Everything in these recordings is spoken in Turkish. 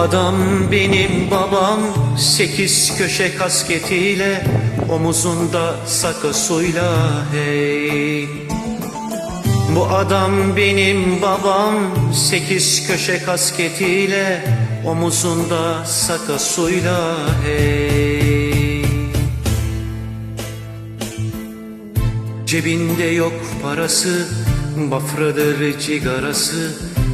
Adam benim babam Sekiz köşe kasketiyle Omuzunda sakasuyla hey. Bu adam benim babam Sekiz köşe kasketiyle Omuzunda sakasuyla hey. Cebinde yok parası, bafradır cigarası,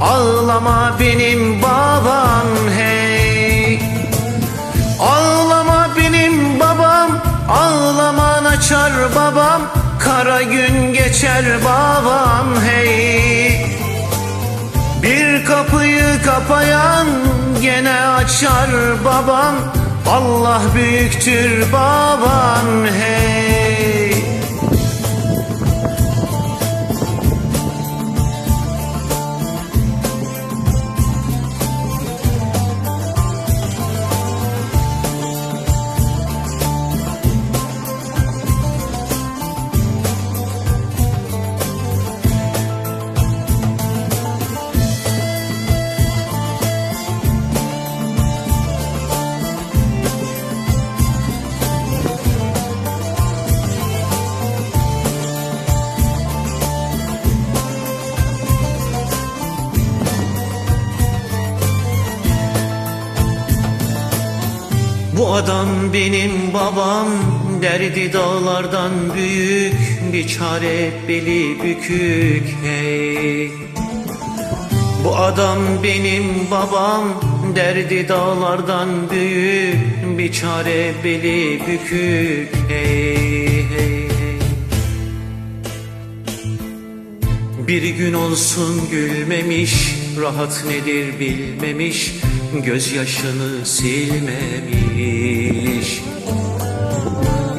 Ağlama benim babam hey. Ağlama benim babam Ağlaman açar babam Kara gün geçer babam hey. Bir kapıyı kapayan gene açar babam Allah büyüktür babam hey Bu adam benim babam Derdi dağlardan büyük Bir çare beli bükük hey. Bu adam benim babam Derdi dağlardan büyük Bir çare beli bükük hey hey Bir gün olsun gülmemiş, rahat nedir bilmemiş, gözyaşını silmemiş.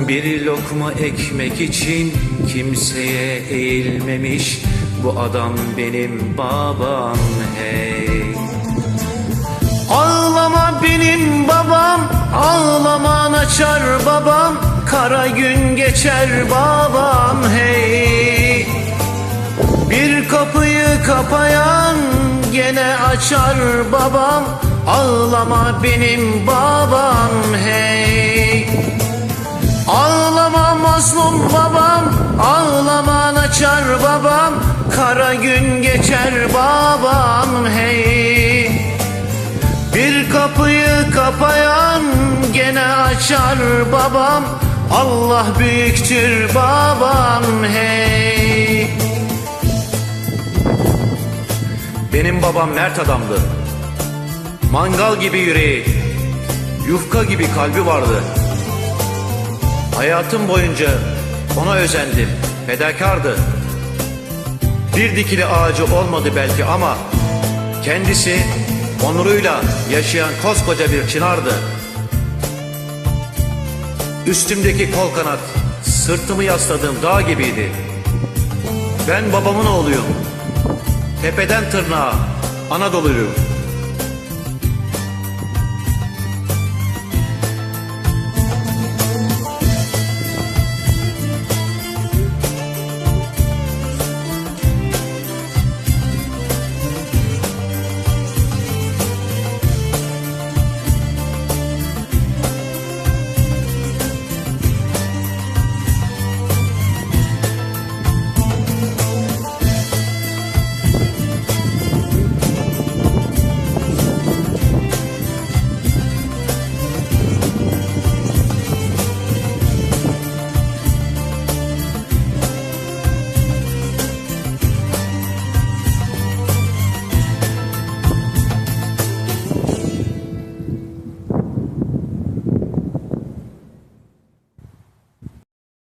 Bir lokma ekmek için kimseye eğilmemiş, bu adam benim babam hey. Ağlama benim babam, ağlaman açar babam, kara gün geçer babam hey. Bir kapıyı kapayan gene açar babam Ağlama benim babam hey. Ağlama mazlum babam Ağlaman açar babam. Kara gün geçer babam hey. Bir kapıyı kapayan gene açar babam. Allah büyüktür babam hey. Benim babam mert adamdı. Mangal gibi yüreği, yufka gibi kalbi vardı. Hayatım boyunca ona özendim, fedakardı. Bir dikili ağacı olmadı belki ama kendisi onuruyla yaşayan koskoca bir çınardı. Üstümdeki kol kanat, sırtımı yasladığım dağ gibiydi. Ben babamın oğluyum. Tepeden tırnağa Anadolu'yum.